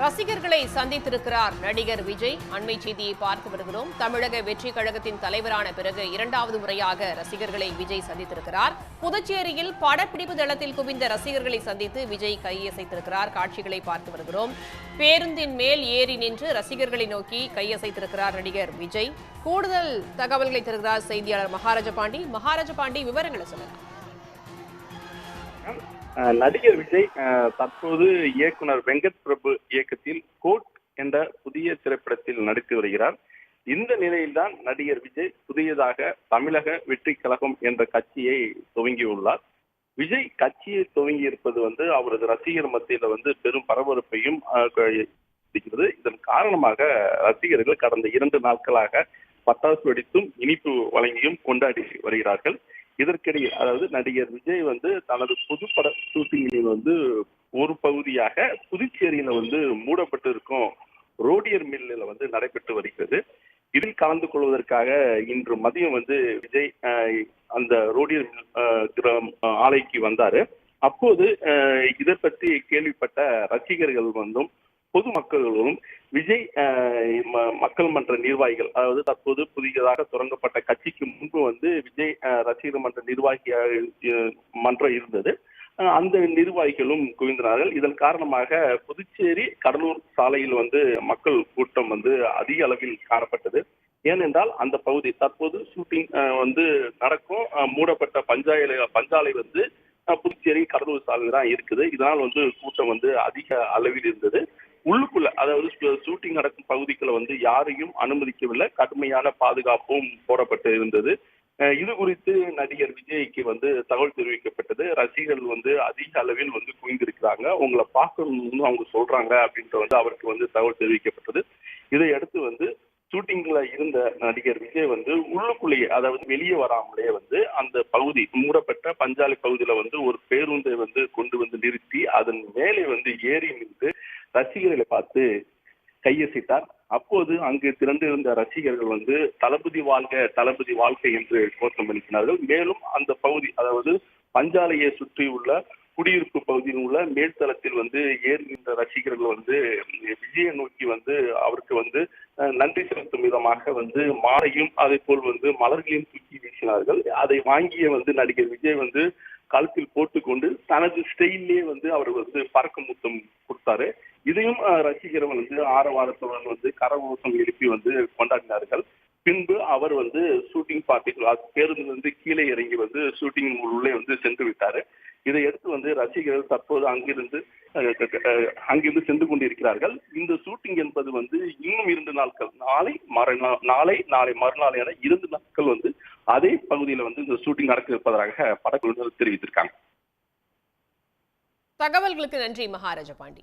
ரசிகர்களை சந்தித்திருக்கிறார் நடிகர் விஜய். அண்மை செய்தியை பார்த்து வருகிறோம். தமிழக வெற்றி கழகத்தின் தலைவரான பிறகு இரண்டாவது முறையாக ரசிகர்களை விஜய் சந்தித்திருக்கிறார். புதுச்சேரியில் படப்பிடிப்பு தளத்தில் குவிந்த ரசிகர்களை சந்தித்து விஜய் கையசைத்திருக்கிறார். காட்சிகளை பார்த்து வருகிறோம். பேருந்தின் மேல் ஏறி நின்று ரசிகர்களை நோக்கி கையசைத்திருக்கிறார் நடிகர் விஜய். கூடுதல் தகவல்களை தருகிறார் செய்தியாளர் மகாராஜ பாண்டி. மகாராஜ பாண்டி விவரங்களை சொல்லலாம் நடிகர் விஜய் தற்போது இயக்குனர் வெங்கட் பிரபு இயக்கத்தில் கோட் என்ற புதிய திரைப்படத்தில் நடித்து வருகிறார். இந்த நிலையில்தான் நடிகர் விஜய் புதியதாக தமிழக வெற்றி கழகம் என்ற கட்சியை துவங்கியுள்ளார் விஜய் கட்சியை துவங்கி இருப்பது வந்து அவரது ரசிகர் மத்தியில வந்து பெரும் பரபரப்பையும் இருக்கிறது இதன் காரணமாக ரசிகர்கள் கடந்த இரண்டு நாட்களாக பட்டாசு வெடித்தும் இனிப்பு வழங்கியும் கொண்டாடி வருகிறார்கள். இதற்கிடையே அதாவது நடிகர் விஜய் வந்து தனது புதுப்பட ஷூட்டிங்கில் வந்து ஒரு பகுதியாக புதுச்சேரியில வந்து மூடப்பட்டு இருக்கும் ரோடியர் மில்லில் வந்து நடைபெற்று வருகிறது. இதில் கலந்து கொள்வதற்காக இன்று மதியம் வந்து விஜய் அந்த ரோடியர் மில், கிராம், ஆலைக்கு வந்தாரு. அப்போது இதை பற்றி கேள்விப்பட்ட ரசிகர்கள் வந்தும் பொதுமக்களும் விஜய் ம- மக்கள் மன்ற நிர்வாகிகள் அதாவது தற்போது புதியதாக தொடங்கப்பட்ட கட்சிக்கு முன்பு வந்து விஜய் ரசிகர் மன்ற நிர்வாகியாக மன்றம் இருந்தது. அந்த நிர்வாகிகளும் குவிந்தனார்கள். இதன் காரணமாக புதுச்சேரி கடலூர் சாலையில் வந்து மக்கள் கூட்டம் வந்து அதிக அளவில் காணப்பட்டது. ஏனென்றால் அந்த பகுதி தற்போது ஷூட்டிங் வந்து நடக்கும். மூடப்பட்ட பஞ்சாலை பஞ்சாலை வந்து புதுச்சேரி கடலூர் சாலையில் தான் இருக்குது. இதனால் வந்து கூட்டம் வந்து அதிக அளவில் இருந்தது. உள்ளுக்குள்ள அதாவது ஷூட்டிங் நடக்கும் பகுதிக்குள்ள வந்து யாரையும் அனுமதிக்கவில்லை. கடுமையான பாதுகாப்பும் போடப்பட்டு இருந்தது. இது குறித்து நடிகர் விஜய்க்கு வந்து தகவல் தெரிவிக்கப்பட்டது. ரசிகர்கள் வந்து அதிக அளவில் வந்து குவிந்திருக்கிறாங்க. உங்களை பார்க்கணும்னு அவங்க சொல்றாங்க அப்படின்ற வந்து அவருக்கு வந்து தகவல் தெரிவிக்கப்பட்டது. இதை அடுத்து வந்து ஷூட்டிங்ல இருந்த நடிகர் விஜய் வந்து உள்ளுக்குள்ளேயே அதாவது வெளியே வராமலே வந்து அந்த பகுதி மூடப்பட்ட பஞ்சாலை பகுதியில வந்து ஒரு பேருந்தை வந்து கொண்டு வந்து நிறுத்தி அதன் மேலே வந்து ஏறி நின்று ரசிகர்களை பார்த்து கையசைத்தார். அப்போது அங்கு திரண்டிருந்த ரசிகர்கள் வந்து தளபதி வாழ்க தளபதி வாழ்க்கை என்று கோஷம் எழுப்பினார்கள் மேலும் அந்த பகுதி அதாவது பஞ்சாலையை சுற்றியுள்ள குடியிருப்பு பகுதியில் உள்ள மேல்தளத்தில் வந்து ஏறி நின்ற ரசிகர்கள் வந்து விஜயை நோக்கி வந்து அவருக்கு வந்து நன்றி செலுத்தும் விதமாக வந்து மாலையும் அதே போல் வந்து மலர்களையும் தூக்கி வீசினார்கள். அதை வாங்கிய வந்து நடிகர் விஜய் வந்து கழுத்தில் போட்டுக்கொண்டு தனது ஸ்டைல்லே வந்து அவர் வந்து பறக்க முத்தம் கொடுத்தாரு. இதையும் ரசிகர் ரசிகர்கள் வந்து ஆரவாரத்துடன் வந்து கரகோஷம் எழுப்பி வந்து கொண்டாடினார்கள். பின்பு அவர் வந்து ஷூட்டிங் பேருந்து கீழே இறங்கி வந்து ஷூட்டிங் உள்ளே வந்து சென்று விட்டாரு. இதை எடுத்து வந்து ரசிகர்கள் தற்போது அங்கிருந்து அங்கிருந்து சென்று கொண்டிருக்கிறார்கள். இந்த ஷூட்டிங் என்பது வந்து இன்னும் இரண்டு நாட்கள் நாளை மறுநாள் நாளை நாளை மறுநாள் என இரண்டு நாட்கள் வந்து அதே பகுதியில் வந்து இந்த ஷூட்டிங் நடக்க இருப்பதாக படக்குழுவினர் தெரிவித்திருக்காங்க. தகவல்களுக்கு நன்றி மகாராஜ பாண்டி.